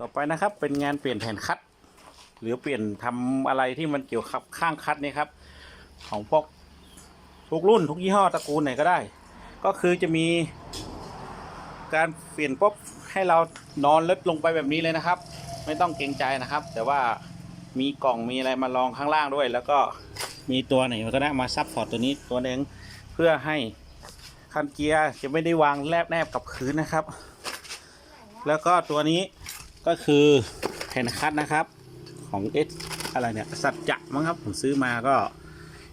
ต่อไปนะครับเป็นงานเปลี่ยนแผ่นคัด หรือเปลี่ยนทำอะไรที่มันเกี่ยวกับข้างคัดนี่ครับ ของพวกทุกรุ่นทุกยี่ห้อตระกูลไหนก็ได้ ก็คือจะมี การเปลี่ยนปุ๊บให้เรานอนลึกลงไปแบบนี้เลยนะครับ ไม่ต้องเกรงใจนะครับ แต่ว่ามีกล่องมีอะไรมารองข้างล่างด้วย แล้วก็มีตัวไหนมันก็ได้มาซับพอร์ตตัวนี้ตัวหนึงเพื่อให้คันเกียร์จะไม่ได้วางแนบแนบกับพื้นนะครับ แล้วก็ตัวนี้ ก็คือแผ่นคัดนะครับ ของเอสอะไรเนี่ยสัจจะมั้งครับ ผมซื้อมาก็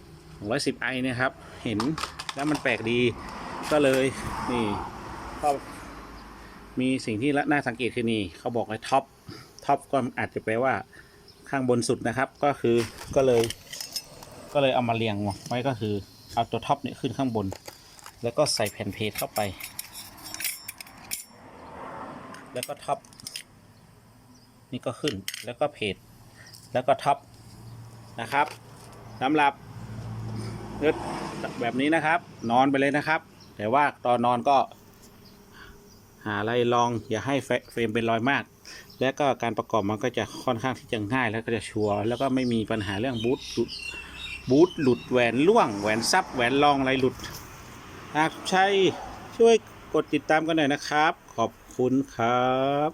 110ไอเนี่ยครับ เห็นแล้วมันแปลกดีก็เลยนี่ก็มีสิ่งที่น่าสังเกตคือนี่เขาบอกไอ้ท็อปท็อปก็อาจจะแปลว่าข้างบนสุดนะครับ ก็คือก็เลย ก็เลยเอามาเรียงไว้ก็คือเอาตัวท็อปเนี่ยขึ้นข้างบน แล้วก็ใส่แผ่นเพจเข้าไป แล้วก็ท็อป นี่ก็ขึ้นแล้วก็เพจแล้วก็ท็อปนะครับสำหรับรถแบบนี้นะครับ นอนไปเลยนะครับ แต่ว่าตอนนอนก็หาอะไรลองอย่าให้เฟรมเป็นรอยมาก และก็การประกอบมันก็จะค่อนข้างที่จะง่ายแล้วก็จะชัวร์แล้วก็ไม่มีปัญหาเรื่องบูทบูทหลุดแหวนล่วงแหวนซับแหวนรองอะไรหลุดหากใช่ช่วยกดติดตามกันหน่อยนะครับ ขอบคุณครับ